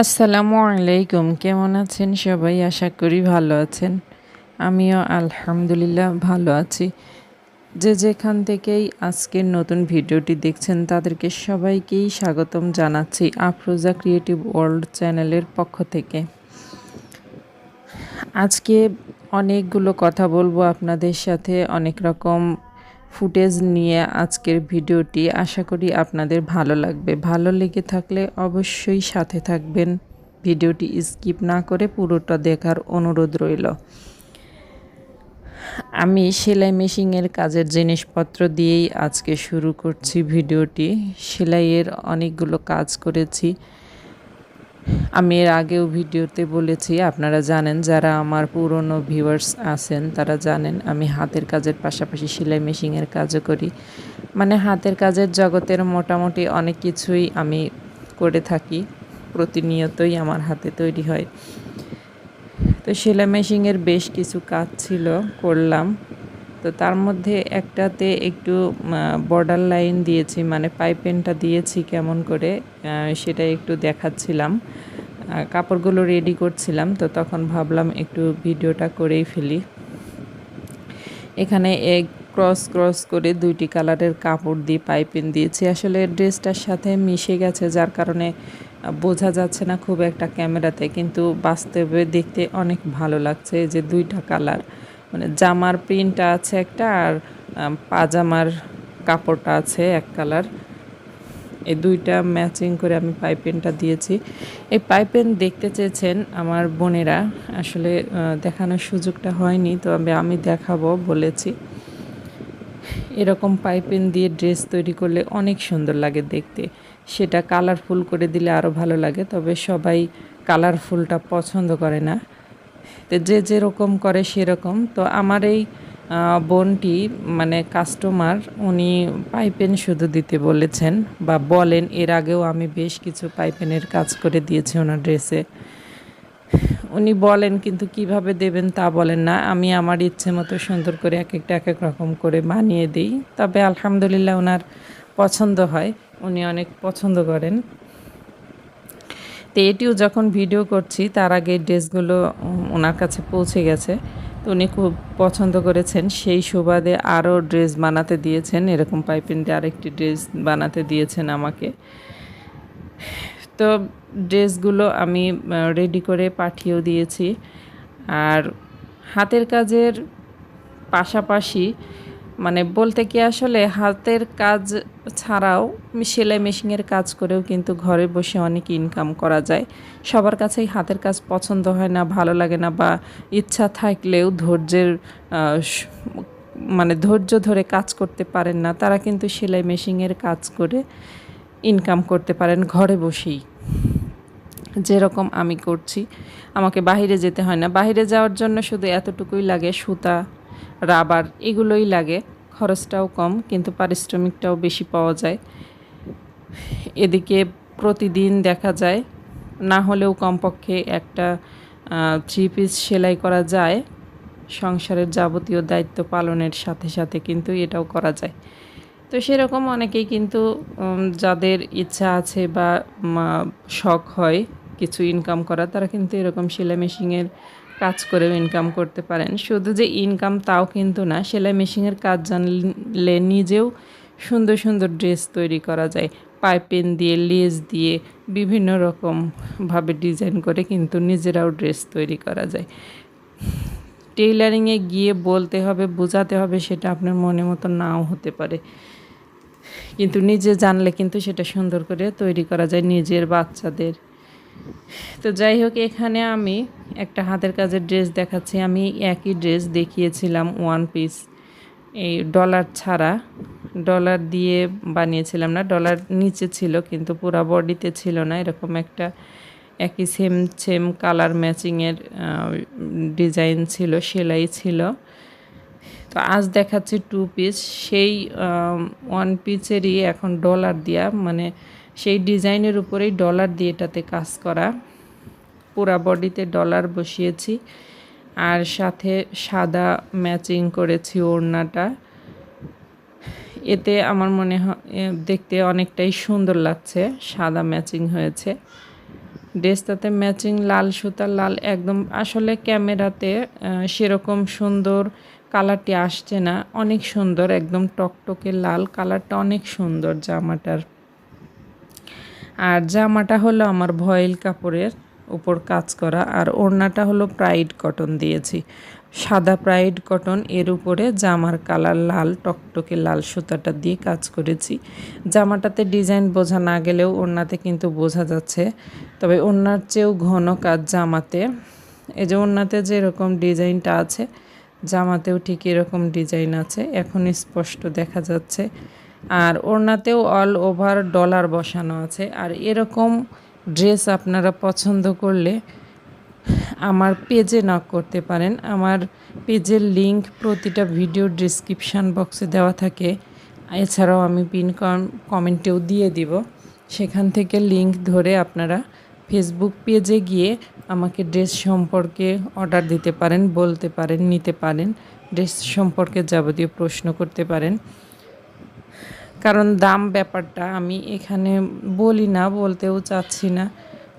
আসসালামু আলাইকুম, কেমন আছেন সবাই? আশা করি ভালো আছেন। আমিও আলহামদুলিল্লাহ ভালো আছি। যে যেখান থেকেই আজকের নতুন ভিডিওটি দেখছেন, তাদেরকে সবাইকেই স্বাগতম জানাচ্ছি আফরোজা ক্রিয়েটিভ ওয়ার্ল্ড চ্যানেলের পক্ষ থেকে। আজকে অনেকগুলো কথা বলব আপনাদের সাথে, অনেক রকম ফুটেজ নিয়ে আজকের ভিডিওটি আশা করি আপনাদের ভালো লাগবে। ভালো লেগে থাকলে অবশ্যই সাথে থাকবেন। ভিডিওটি স্কিপ না করে পুরোটা দেখার অনুরোধ রইল। আমি সেলাই মেশিনের কাজের জিনিসপত্র দিয়েই আজকে শুরু করছি ভিডিওটি। সেলাইয়ের অনেকগুলো কাজ করেছি। আমি এর আগেও ভিডিওতে বলেছি, আপনারা জানেন যারা আমার পুরনো ভিউয়ার্স আছেন, তারা জানেন আমি হাতের কাজের পাশাপাশি সেলাই মেশিনের কাজও করি। মানে হাতের কাজের জগতের মোটামুটি অনেক কিছুই আমি করে থাকি, প্রতিনিয়তই আমার হাতে তৈরি হয়। তো সেলাই মেশিনের বেশ কিছু কাজ ছিল, করলাম। তো তার মধ্যে একটাতে একটু বর্ডার লাইন দিয়েছি মানে পাইপেনটা দিয়েছি কেমন করে সেটা একটু দেখাচ্ছিলাম। কাপড়গুলো রেডি করছিলাম, তো তখন ভাবলাম একটু ভিডিওটা করেই ফেলি। এখানে এক ক্রস ক্রস করে দুইটি কালারের কাপড় দিয়ে পাইপিন দিয়েছি। আসলে ড্রেসটার সাথে মিশে গেছে, যার কারণে বোঝা যাচ্ছে না খুব একটা ক্যামেরাতে কিন্তু বাস্তবে দেখতে অনেক ভালো লাগছে যে দুইটা কালার মানে জামার প্রিন্টটা আছে একটা আর পাজামার কাপড়টা আছে এক কালার এই দুইটা ম্যাচিং করে আমি পাইপেনটা দিয়েছি। এই পাইপেন দেখতে চেয়েছেন আমার বোনেরা। আসলে দেখানোর সুযোগটা হয়নি তো আমি দেখাবো বলেছি। এরকম পাইপেন দিয়ে ড্রেস তৈরি করলে অনেক সুন্দর লাগে দেখতে। সেটা কালারফুল করে দিলে আরও ভালো লাগে, তবে সবাই কালারফুলটা পছন্দ করে না। তো যে যেরকম করে সেরকম। তো আমার এই বোনটি মানে কাস্টমার উনি পাইপেন শুধু দিতে বলেছেন বা বলেন, এর আগেও আমি বেশ কিছু পাইপেনের কাজ করে দিয়েছি ওনার ড্রেসে। উনি বলেন, কিন্তু কীভাবে দেবেন তা বলেন না। আমি আমার ইচ্ছে মতো সুন্দর করে এক একটা এক এক রকম করে বানিয়ে দিই। তবে আলহামদুলিল্লাহ ওনার পছন্দ হয়। উনি অনেক পছন্দ করেন। তো এটিও যখন ভিডিও করছি, তার আগে ড্রেসগুলো ওনার কাছে পৌঁছে গেছে। তো উনি খুব পছন্দ করেছেন। সেই সুবাদে আরও ড্রেস বানাতে দিয়েছেন। এরকম পাইপিং দিয়ে আরেকটি ড্রেস বানাতে দিয়েছেন আমাকে। তো ড্রেসগুলো আমি রেডি করে পাঠিয়েও দিয়েছি। আর হাতের কাজের পাশাপাশি মানে বলতে কি আসলে হাতের কাজ ছাড়াও সেলাই মেশিনের কাজ করেও কিন্তু ঘরে বসে অনেক ইনকাম করা যায়। সবার কাছেই হাতের কাজ পছন্দ হয় না, ভালো লাগে না বা ইচ্ছা থাকলেও ধৈর্যের মানে ধৈর্য ধরে কাজ করতে পারেন না, তারা কিন্তু সেলাই মেশিনের কাজ করে ইনকাম করতে পারেন ঘরে বসেই। যেরকম আমি করছি, আমাকে বাহিরে যেতে হয় না। বাহিরে যাওয়ার জন্য শুধু এতটুকুই লাগে, সুতা রাবার এগুলোই লাগে। খরচটাও কম, কিন্তু পারিশ্রমিকটাও বেশি পাওয়া যায়। এদিকে প্রতিদিন দেখা যায়, না হলেও কমপক্ষে একটা থ্রি পিস সেলাই করা যায়। সংসারের যাবতীয় দায়িত্ব পালনের সাথে সাথে কিন্তু এটাও করা যায়। তো সেরকম অনেকেই কিন্তু যাদের ইচ্ছা আছে বা শখ হয় কিছু ইনকাম করা তারা কিন্তু এরকম সেলাই মেশিনের কাজ করেও ইনকাম করতে পারেন। শুধু যে ইনকাম তাও কিন্তু না, সেলাই মেশিনের কাজ জানলে নিজেও সুন্দর সুন্দর ড্রেস তৈরি করা যায়। পাইপেন দিয়ে, লেস দিয়ে বিভিন্ন রকমভাবে ডিজাইন করে কিন্তু নিজেরাও ড্রেস তৈরি করা যায়। টেইলারিংয়ে গিয়ে বলতে হবে, বোঝাতে হবে সেটা আপনার মনে মতো নাও হতে পারে। কিন্তু নিজে জানলে কিন্তু সেটা সুন্দর করে তৈরি করা যায় নিজের বাচ্চাদের। তো যাই হোক, এখানে আমি একটা হাতের কাজের ড্রেস দেখাচ্ছি। আমি একই ড্রেস দেখিয়েছিলাম ওয়ান পিস। এই ডলার ছাড়া, ডলার দিয়ে বানিয়েছিলাম না, ডলার নিচে ছিল কিন্তু পুরা বডিতে ছিল না। এরকম একটা একই সেম সেম কালার ম্যাচিংয়ের ডিজাইন ছিল, সেলাই ছিল। তো আজ দেখাচ্ছি টু পিস সেই ওয়ান পিসেরই এখন ডলার দেওয়া মানে সেই ডিজাইনের উপরেই ডলার দিয়ে এটাতে কাজ করা। পুরা বডিতে ডলার বসিয়েছি। আর সাথে সাদা ম্যাচিং করেছি ওড়নাটা। এতে আমার মনে হয় দেখতে অনেকটাই সুন্দর লাগছে, সাদা ম্যাচিং হয়েছে। ড্রেসটাতে ম্যাচিং লাল সুতার লাল একদম, আসলে ক্যামেরাতে সেরকম সুন্দর কালারটি আসছে না। অনেক সুন্দর, একদম টকটকে লাল, কালারটা অনেক সুন্দর জামাটার। আর জামাটা হলো আমার ভয়েল কাপড়ের। উপর কাজ করা। আর ওড়নাটা হলো প্রাইড কটন দিয়েছি। সাদা প্রাইড কটন এর উপরে জামার কালার লাল, টকটকে লাল সুতাটা দিয়ে কাজ করেছি। জামাটাতে ডিজাইন বোঝা না গেলেও ওড়নাতে কিন্তু বোঝা যাচ্ছে। তবে ওড়নার চেয়েও ঘন কাজ জামাতে। এই যে ওড়নাতে যেরকম ডিজাইনটা আছে, জামাতেও ঠিক এরকম ডিজাইন আছে। এখন স্পষ্ট দেখা যাচ্ছে। আর ওড়নাতেও অল ওভার ডলার বসানো আছে। আর এরকম ড্রেস আপনারা পছন্দ করলে আমার পেজে নক করতে পারেন। আমার পেজের লিংক প্রতিটা ভিডিও ডিসক্রিপশান বক্সে দেওয়া থাকে। এছাড়াও আমি পিন কমেন্টেও দিয়ে দিব। সেখান থেকে লিংক ধরে আপনারা ফেসবুক পেজে গিয়ে আমাকে ড্রেস সম্পর্কে অর্ডার দিতে পারেন, বলতে পারেন, নিতে পারেন। ড্রেস সম্পর্কে যাবতীয় প্রশ্ন করতে পারেন। কারণ দাম ব্যাপারটা আমি এখানে বলি না, বলতেও চাচ্ছি না।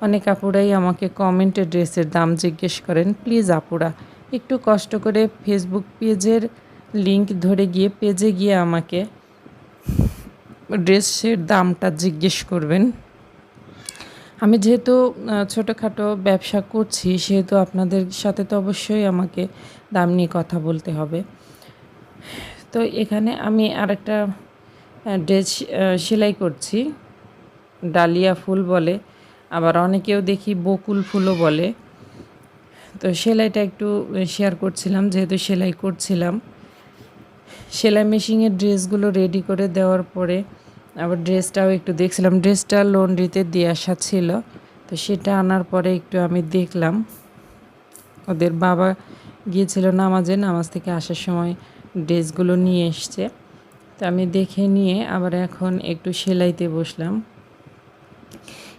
অনেক আপুরাই আমাকে কমেন্টে ড্রেসের দাম জিজ্ঞেস করেন, প্লিজ আপুরা, একটু কষ্ট করে ফেসবুক পেজের লিংক ধরে গিয়ে পেজে গিয়ে আমাকে ড্রেসের দামটা জিজ্ঞেস করবেন। আমি যেহেতু ছোটোখাটো ব্যবসা করছি, সেহেতু আপনাদের সাথে তো অবশ্যই আমাকে দাম নিয়ে কথা বলতে হবে। তো এখানে আমি আরেকটা ড্রেস সেলাই করছি। ডালিয়া ফুল বলে, আবার অনেকেও দেখি বকুল ফুলও বলে। তো সেলাইটা একটু শেয়ার করছিলাম, যেহেতু সেলাই করছিলাম। সেলাই মেশিনের ড্রেসগুলো রেডি করে দেওয়ার পরে আবার ড্রেসটাও একটু দেখছিলাম। ড্রেসটা লন্ড্রিতে দিয়ে আসা ছিল, তো সেটা আনার পরে একটু আমি দেখলাম। ওদের বাবা গিয়েছিল নামাজে, নামাজ থেকে আসার সময় ড্রেসগুলো নিয়ে এসছে। তো আমি দেখে নিয়ে আবার এখন একটু সেলাইতে বসলাম।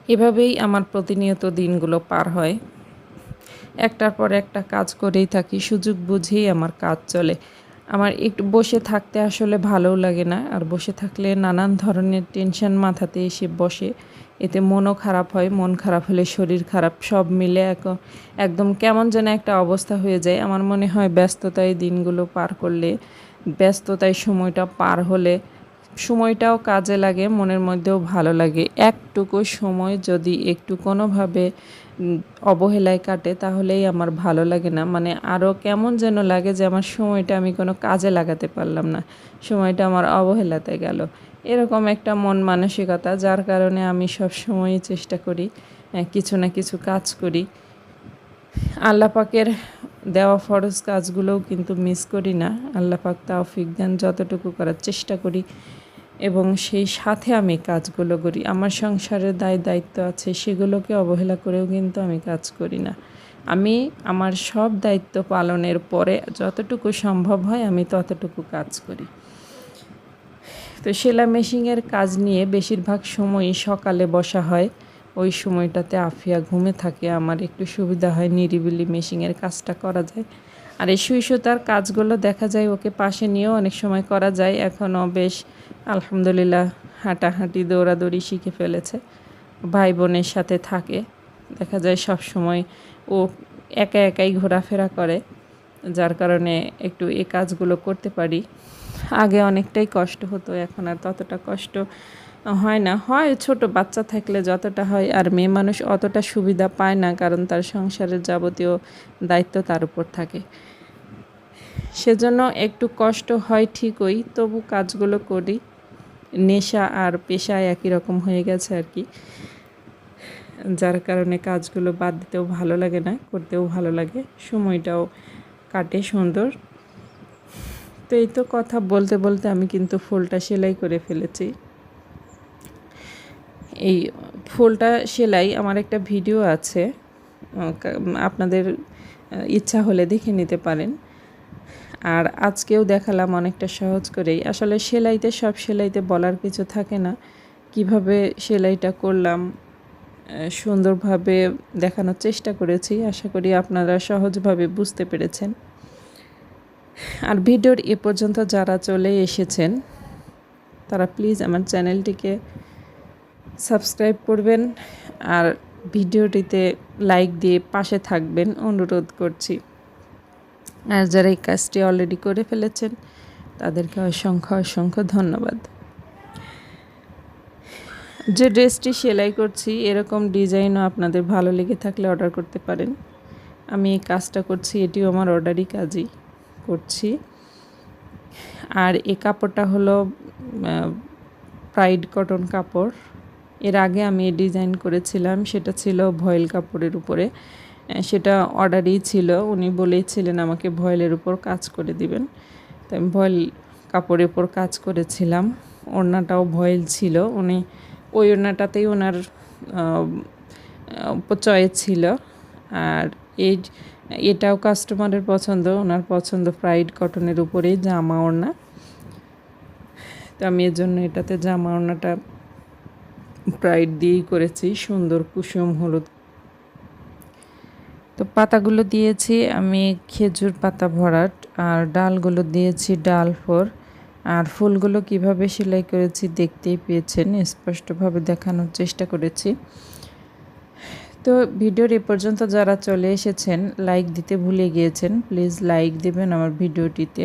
এভাবেই আমার প্রতিনিয়ত দিনগুলো পার হয়। একটার পর একটা কাজ করেই থাকি, সুযোগ বুঝেই আমার কাজ চলে। আমার একটু বসে থাকতে আসলে ভালোও লাগে না, আর বসে থাকলে নানান ধরনের টেনশন মাথাতে এসে বসে। এতে মনও খারাপ হয়, মন খারাপ হলে শরীর খারাপ, সব মিলে এক- একদম কেমন যেন একটা অবস্থা হয়ে যায়। আমার মনে হয় ব্যস্ততায় দিনগুলো পার করলে ব্যস্ততায় সময়টা পার হলে সময়টাও কাজে লাগে, মনের মধ্যেও ভালো লাগে। একটুকু সময় যদি একটু কোনোভাবে অবহেলায় কাটে তাহলেই আমার ভালো লাগে না। মানে আরও কেমন যেন লাগে যে আমার সময়টা আমি কোনো কাজে লাগাতে পারলাম না। সময়টা আমার অবহেলাতে গেল। এরকম একটা মন মানসিকতা যার কারণে আমি সব সময়ই চেষ্টা করি কিছু না কিছু কাজ করি। আল্লাহ পাকের দেওয়া ফরজ কাজগুলোও কিন্তু মিস করি না। আল্লাহ পাক তাওফিক দেন, যতটুকু করার চেষ্টা করি এবং সেই সাথে আমি কাজগুলো করি। আমার সংসারের দায় দায়িত্ব আছে, সেগুলোকে অবহেলা করেও কিন্তু আমি কাজ করি না। আমি আমার সব দায়িত্ব পালনের পরে যতটুকু সম্ভব হয় আমি ততটুকু কাজ করি। তো সেলাই মেশিনের কাজ নিয়ে বেশিরভাগ সময়ই সকালে বসা হয়। ওই সময়টাতে আফিয়া ঘুমে থাকে, আমার একটু সুবিধা হয় নিরিবিলি মেশিনের কাজটা করা যায়। আর এই সুই সুতার কাজগুলো দেখা যায়, ওকে পাশে নিয়েও অনেক সময় করা যায়। এখনও বেশ, আলহামদুলিল্লাহ, হাঁটাহাঁটি, দৌড়াদৌড়ি শিখে ফেলেছে। ভাই বোনের সাথে থাকে। দেখা যায় সব সময় ও একা একাই ঘোরাফেরা করে, যার কারণে একটু এই কাজগুলো করতে পারি। আগে অনেকটাই কষ্ট হতো, এখন আর ততটা কষ্ট হয় না। হয় ছোট বাচ্চা থাকলে যতটা হয় আর মেয়ে মানুষ অতটা সুবিধা পায় না কারণ তার সংসারের যাবতীয় দায়িত্ব তার উপর থাকে। সেজন্য একটু কষ্ট হয় ঠিকই, তবু কাজগুলো করি। নেশা আর পেশায় একই রকম হয়ে গেছে আর কি। যার কারণে কাজগুলো বাদ দিতেও ভালো লাগে না, করতেও ভালো লাগে। সময়টাও কাটে সুন্দর। তো এই তো কথা বলতে বলতে আমি কিন্তু ফুলটা সেলাই করে ফেলেছি। এই ফুলটা সেলাই আমার একটা ভিডিও আছে আপনাদের ইচ্ছা হলে দেখে নিতে পারেন। আর আজকেও দেখালাম অনেকটা সহজ করেই। আসলে সেলাইতে, সব সেলাইতে বলার কিছু থাকে না। কীভাবে সেলাইটা করলাম সুন্দরভাবে দেখানোর চেষ্টা করেছি। আশা করি আপনারা সহজভাবে বুঝতে পেরেছেন। আর ভিডিওর এ পর্যন্ত যারা চলে এসেছেন, তারা প্লিজ আমার চ্যানেলটিকে সাবস্ক্রাইব করবেন আর ভিডিওটিতে লাইক দিয়ে পাশে থাকবেন, অনুরোধ করছি। আর যারা এই কাজটি অলরেডি করে ফেলেছেন, তাদেরকে অসংখ্য অসংখ্য ধন্যবাদ। যে ড্রেসটি সেলাই করছি, এরকম ডিজাইনও আপনাদের ভালো লেগে থাকলে অর্ডার করতে পারেন। আমি এই কাজটা করছি, এটিও আমার অর্ডারই কাজই করছি। আর এ কাপড়টা হলো প্রাইড কটন কাপড়। এর আগে আমি ডিজাইন করেছিলাম, সেটা ছিল ভয়েল কাপড়ের উপরে। সেটা অর্ডারই ছিল। উনি বলেছিলেন আমাকে ভয়েলের উপর কাজ করে দিবেন। তো আমি ভয়েল কাপড়ের উপর কাজ করেছিলাম। ওড়নাটাও ভয়েল ছিল। উনি ওই ওড়নাটাতেই ওনার চয়েস ছিল। আর এই, এটাও কাস্টমারের পছন্দ। ওনার পছন্দ ফ্রাইড কটনের উপরেই জামা ওড়না। তো আমি এর জন্য এটাতে জামা ওড়নাটা প্রাইড দিয়েই করেছি, সুন্দর কুসুম হলুদ। তো পাতাগুলো দিয়েছি, আমি খেজুর পাতা ভরাট, আর ডালগুলো দিয়েছি ডাল ফোর আর ফুলগুলো কীভাবে সেলাই করেছি দেখতেই পেয়েছেন, স্পষ্টভাবে দেখানোর চেষ্টা করেছি। তো ভিডিওর এ পর্যন্ত যারা চলে এসেছেন, লাইক দিতে ভুলে গিয়েছেন, প্লিজ লাইক দেবেন আমার ভিডিওটিতে।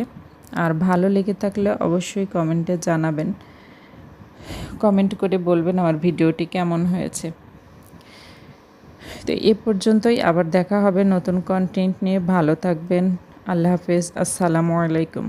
আর ভালো লেগে থাকলে অবশ্যই কমেন্টে জানাবেন। কমেন্ট করে বলবেন আমার ভিডিওটি কেমন হয়েছে। তো এ পর্যন্তই আবার দেখা হবে নতুন কন্টেন্ট নিয়ে। ভালো থাকবেন। আল্লাহ হাফেজ। আসসালামু আলাইকুম।